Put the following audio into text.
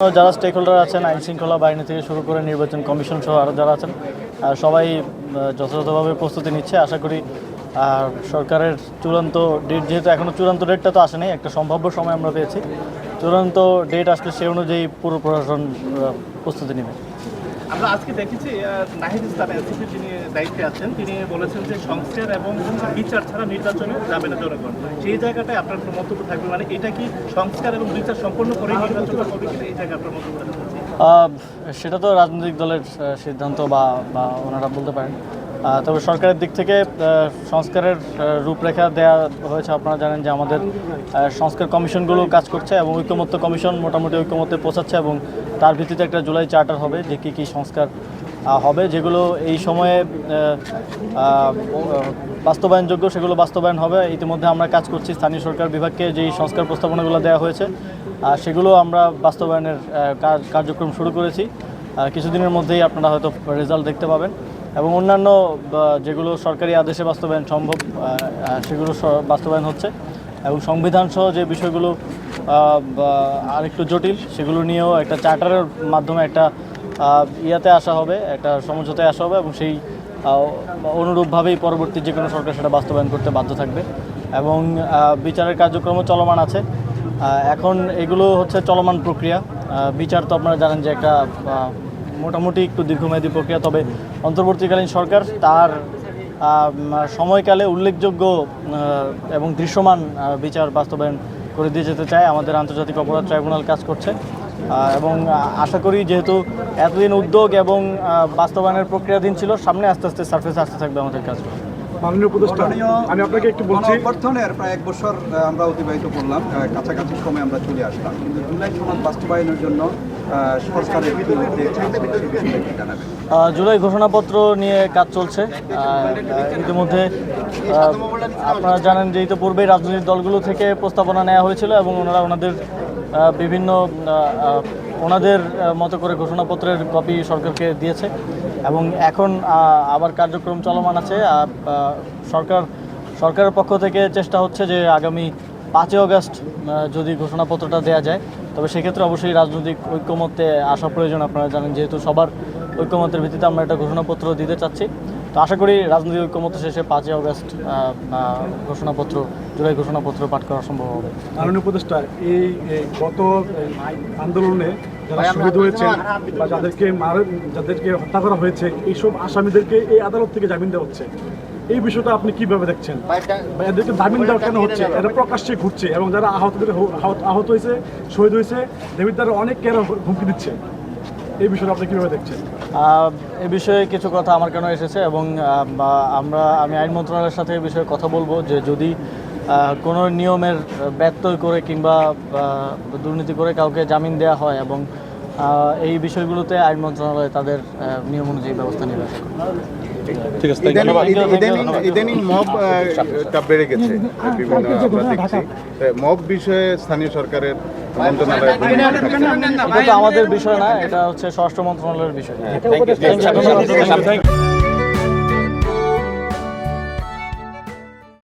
যারা stake holder আছেন, আইন শৃঙ্খলা বাহিনী থেকে শুরু করে নির্বাচন কমিশন সহ আরও যারা আছেন সবাই যথাযথভাবে প্রস্তুতি নিচ্ছে। আশা করি, আর সরকারের চূড়ান্ত ডেট যেহেতু এখনও চূড়ান্ত ডেটটা তো আসেনি, একটা সম্ভাব্য সময় আমরা পেয়েছি। চূড়ান্ত ডেট আসলে সে অনুযায়ী পুরো প্রশাসন প্রস্তুতি নেবে। আমরা আজকে দেখেছি নাহিদ ইসলাম এসিপি যিনি দায়িত্বে আছেন, তিনি বলেছেন যে সংস্কার এবং বিচার ছাড়া নির্বাচনে যাবে না জনগণ। সেই জায়গাটায় আপনার মন্তব্য থাকবে মানে এটা কি সংস্কার এবং বিচার সম্পন্ন করে নির্বাচন হবে কিনা এই জায়গায় আপনার মন্তব্য সেটা তো রাজনৈতিক দলের সিদ্ধান্ত বা বা ওনারা বলতে পারেন। তবে সরকারের দিক থেকে সংস্কারের রূপরেখা দেয়া হয়েছে। আপনারা জানেন যে আমাদের সংস্কার কমিশনগুলো কাজ করছে এবং ঐক্যমত্য কমিশন মোটামুটি ঐক্যমত্যে পৌঁছাচ্ছে এবং তার ভিত্তিতে একটা জুলাই চার্টার হবে যে কী কী সংস্কার হবে। যেগুলো এই সময়ে বাস্তবায়নযোগ্য, সেগুলো বাস্তবায়ন হবে। ইতিমধ্যে আমরা কাজ করছি স্থানীয় সরকার বিভাগকে যেই সংস্কার প্রস্তাবনাগুলো দেওয়া হয়েছে সেগুলো আমরা বাস্তবায়নের কার্যক্রম শুরু করেছি। কিছুদিনের মধ্যেই আপনারা হয়তো রেজাল্ট দেখতে পাবেন। এবং অন্যান্য যেগুলো সরকারি আদেশে বাস্তবায়ন সম্ভব সেগুলো বাস্তবায়ন হচ্ছে। এবং সংবিধান সহ যে বিষয়গুলো বা আরেকটু জটিল, সেগুলো নিয়েও একটা চার্টারের মাধ্যমে একটা ইয়াতে আসা হবে, একটা সমঝোতায় আসা হবে এবং সেই অনুরূপভাবেই পরবর্তী যে কোনো সরকার সেটা বাস্তবায়ন করতে বাধ্য থাকবে। এবং বিচারের কার্যক্রমও চলমান আছে। এখন এগুলো হচ্ছে চলমান প্রক্রিয়া। বিচার তো আপনারা জানেন যে একটা মোটামুটি একটু দীর্ঘমেয়াদী প্রক্রিয়া, তবে অন্তর্বর্তীকালীন সরকার তার সময়কালে উল্লেখযোগ্য এবং দৃশ্যমান বিচার বাস্তবায়ন করে দিয়ে যেতে চায় আমাদের আন্তর্জাতিক অপরাধ ট্রাইব্যুনাল কাজ করছে। এবং আশা করি যেহেতু এতদিন উদ্যোগ এবং বাস্তবায়নের প্রক্রিয়াধীন ছিল, সামনে আস্তে আস্তে সার্ফেস আসতে থাকবে আমাদের কাজ। মাননীয় উপদেষ্টা আমি আপনাকে একটু বলছি। গণঅভ্যর্থনের প্রায় এক বছর আমরা অতিবাহিত করলাম কাছাকাছি সময় আমরা চলে আসলাম। কিন্তু জুলাই সনদ বাস্তবায়নের জন্য সরকারের জুলাই ঘোষণাপত্র নিয়ে কাজ চলছে ইতিমধ্যে আপনারা জানেন যে ইতিপূর্বেই রাজনৈতিক দলগুলো থেকে প্রস্তাবনা নেওয়া হয়েছিল এবং ওনারা ওনাদের বিভিন্ন ওনাদের মতো করে ঘোষণাপত্রের কপি সরকারকে দিয়েছে এবং এখন আবার কার্যক্রম চলমান আছে। সরকার, সরকারের পক্ষ থেকে চেষ্টা হচ্ছে যে আগামী পাঁচই অগস্ট যদি ঘোষণাপত্রটা দেওয়া যায়, তবে সেক্ষেত্রে অবশ্যই রাজনৈতিক ঐক্যমত্যে আসা প্রয়োজন। আপনারা জানেন যেহেতু সবার ঐক্যমতের ভিত্তিতে আমরা একটা ঘোষণাপত্র দিতে চাচ্ছি। তো আশা করি রাজনৈতিক ঐক্যমত্য শেষে পাঁচই অগস্ট ঘোষণাপত্র জুলাই ঘোষণাপত্র পাঠ করা সম্ভব হবে। মাননীয় উপদেষ্টা এই গত আন্দোলনে যারা শহীদ হয়েছে বা যাদেরকে মার যাদেরকে হত্যা করা হয়েছে এইসব আসামিদেরকে এই আদালত থেকে জামিন দেওয়া হচ্ছে। এই বিষয়টা আপনি কীভাবে দেখছেন? এদেরকে জামিন দেওয়া কেন হচ্ছে? এটা প্রকাশ্যে ঘুরছে এবং যারা আহতদের আহত- আহত হয়েছে শহীদ হয়েছে দেবিদ্দারা অনেক কেন হুমকি দিচ্ছে। এই বিষয়টা আপনি কীভাবে দেখছেন? এ বিষয়ে কিছু কথা আমার কেন এসেছে এবং আমরা, আমি আইন মন্ত্রণালয়ের সাথে এ বিষয়ে কথা বলব যে যদি কোনো নিয়মের ব্যত্যয় করে কিংবা দুর্নীতি করে কাউকে জামিন দেওয়া হয় এবং এই বিষয়গুলোতে আইন মন্ত্রণালয় তাদের নিয়ম অনুযায়ী ব্যবস্থা নেবে। ঠিক আছে ইদানিং Thank you, thank you. ইদানিং ইদানিং মব টা বেড়ে গেছে বিভিন্ন আমরা দেখছি মব বিষয়ে স্থানীয় সরকারের এটা আমাদের বিষয় না এটা হচ্ছে স্বরাষ্ট্র মন্ত্রণালয়ের বিষয়। ধন্যবাদ।